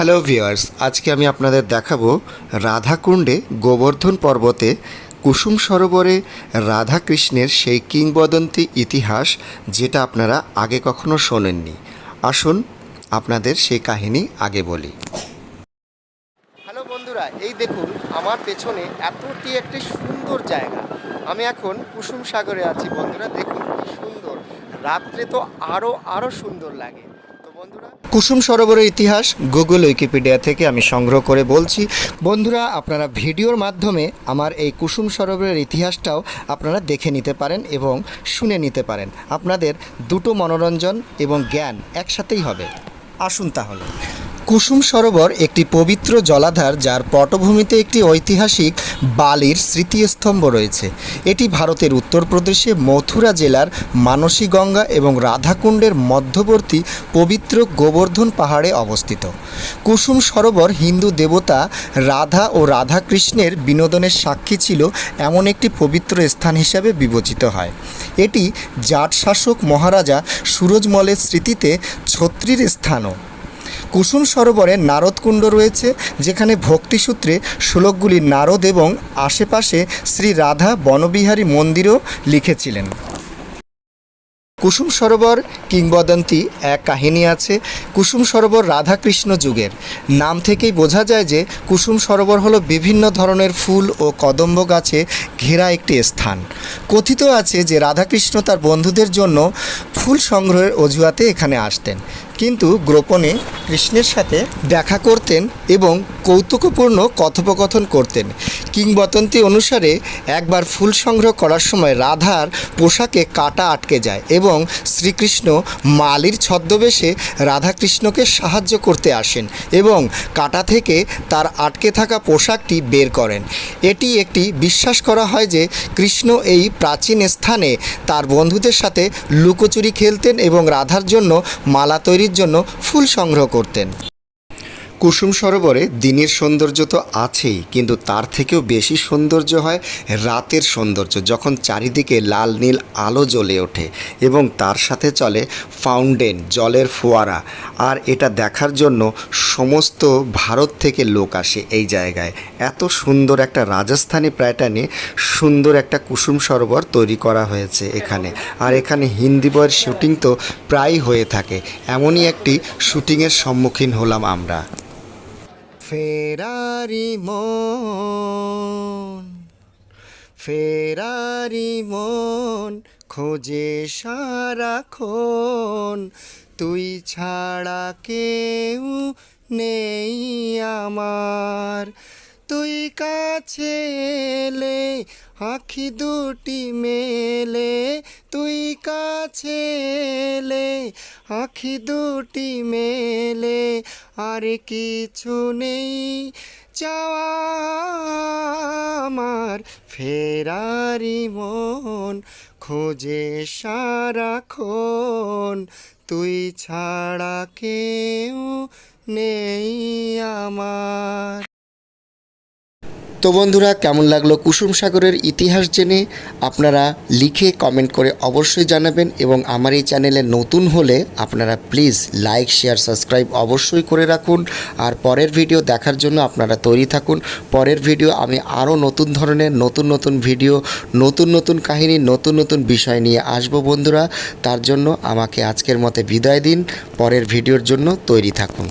Hello viewers আজকে আমি আপনাদের দেখাবো রাধাকুণ্ডে গোবর্ধন পর্বতে কুসুম সরোবরে রাধাকৃষ্ণের সেই কিংবদন্তি ইতিহাস যেটা আপনারা আগে কখনো শোনেননি। আসুন আপনাদের সেই কাহিনী আগে বলি। হ্যালো বন্ধুরা, এই দেখুন, আমার পেছনে এতটি একটি সুন্দর জায়গা। আমি এখন কুসুম সাগরে আছি, বন্ধুরা, দেখুন কি সুন্দর। রাত্রে তো আরও আরও সুন্দর লাগে। কুসুম সরোবরের ইতিহাস গুগল উইকিপিডিয়া থেকে আমি সংগ্রহ করে বলছি। বন্ধুরা, আপনারা ভিডিওর মাধ্যমে আমার এই কুসুম সরোবরের ইতিহাসটাও আপনারা দেখে নিতে পারেন এবং শুনে নিতে পারেন। আপনাদের দুটো মনোরঞ্জন এবং জ্ঞান একসাথেই হবে। আসুন তাহলে। কুসুম সরোবর একটি পবিত্র জলাধার যার পটভূমিতে একটি ঐতিহাসিক বালির স্মৃতিস্তম্ভ রয়েছে। এটি ভারতের উত্তরপ্রদেশে মথুরা জেলার মানসী গঙ্গা এবং রাধাকুণ্ডের মধ্যবর্তী পবিত্র গোবর্ধন পাহাড়ে অবস্থিত। কুসুম সরোবর হিন্দু দেবতা রাধা ও রাধাকৃষ্ণের বিনোদনের সাক্ষী ছিল এমন একটি পবিত্র স্থান হিসাবে বিবেচিত হয়। এটি জাট শাসক মহারাজা সুরজমলের স্মৃতিতে ছত্রির স্থানও। কুসুম সরোবরে নারদকুণ্ড রয়েছে, যেখানে ভক্তিসূত্রে শ্লোকগুলি নারদ এবং আশেপাশে শ্রী রাধা বনবিহারী মন্দিরও লিখেছিলেন। কুসুম সরোবর কিংবদন্তি এক কাহিনী আছে। কুসুম সরোবর রাধাকৃষ্ণ যুগের। নাম থেকেই বোঝা যায় যে কুসুম সরোবর হলো বিভিন্ন ধরনের ফুল ও কদম্ব গাছে ঘেরা একটি স্থান। কথিত আছে যে রাধাকৃষ্ণ তার বন্ধুদের জন্য ফুল সংগ্রহের অজুহাতে এখানে আসতেন। কিন্তু গোপনে কৃষ্ণের সাথে দেখা করতেন এবং কৌতুকপূর্ণ কথোপকথন করতেন। কিংবদন্তি অনুসারে একবার ফুল সংগ্রহ করার সময় রাধার পোশাকে কাটা আটকে যায় এবং শ্রীকৃষ্ণ মালির ছদ্মবেশে রাধাকৃষ্ণকে সাহায্য করতে আসেন এবং কাটা থেকে তার আটকে থাকা পোশাকটি বের করেন। এটি একটি বিশ্বাস করা হয় যে কৃষ্ণ এই প্রাচীন স্থানে তার বন্ধুদের সাথে লুকোচুরি খেলতেন এবং রাধার জন্য মালা তৈরির জন্য ফুল সংগ্রহ করতেন। কুসুম সরোবরে দিনের সৌন্দর্য তো আছেই, কিন্তু তার থেকেও বেশি সৌন্দর্য হয় রাতের সৌন্দর্য, যখন চারিদিকে লাল নীল আলো জ্বলে ওঠে এবং তার সাথে চলে ফাউন্টেন, জলের ফোয়ারা। আর এটা দেখার জন্য সমস্ত ভারত থেকে লোক আসে এই জায়গায়। এত সুন্দর একটা রাজস্থানী প্যাটার্নে সুন্দর একটা কুসুম সরোবর তৈরি করা হয়েছে এখানে। আর এখানে হিন্দি বইয়ের শুটিং তো প্রায়ই হয়ে থাকে। এমনই একটি শুটিংয়ের সম্মুখীন হলাম আমরা। ফেরারি মন ফেরারি মন খোঁজে সারাক্ষণ তুই ছাড়া কেউ নেই আমার। তুই কাছে এলে, আখি দুটি মেলে। তুই কাছে এলে, আখি দুটি মেলে। আর কিছু নেই। চাওয়া আমার ফেরারি মন খোঁজে সারাক্ষণ। তুই ছাড়া কেউ নেই আমার। তো বন্ধুরা, কেমন লাগল কুসুম সাগরের ইতিহাস জেনে? আপনারা লিখে কমেন্ট করে অবশ্যই জানাবেন এবং আমার এই চ্যানেলে নতুন হলে আপনারা প্লিজ লাইক শেয়ার সাবস্ক্রাইব অবশ্যই করে রাখুন। আর পরের ভিডিও দেখার জন্য আপনারা তৈরি থাকুন। পরের ভিডিও আমি আরও নতুন ধরনের, নতুন নতুন ভিডিও নতুন নতুন কাহিনী, নতুন নতুন বিষয় নিয়ে আসব বন্ধুরা। তার জন্য আমাকে আজকের মতে বিদায় দিন। পরের ভিডিওর জন্য তৈরি থাকুন।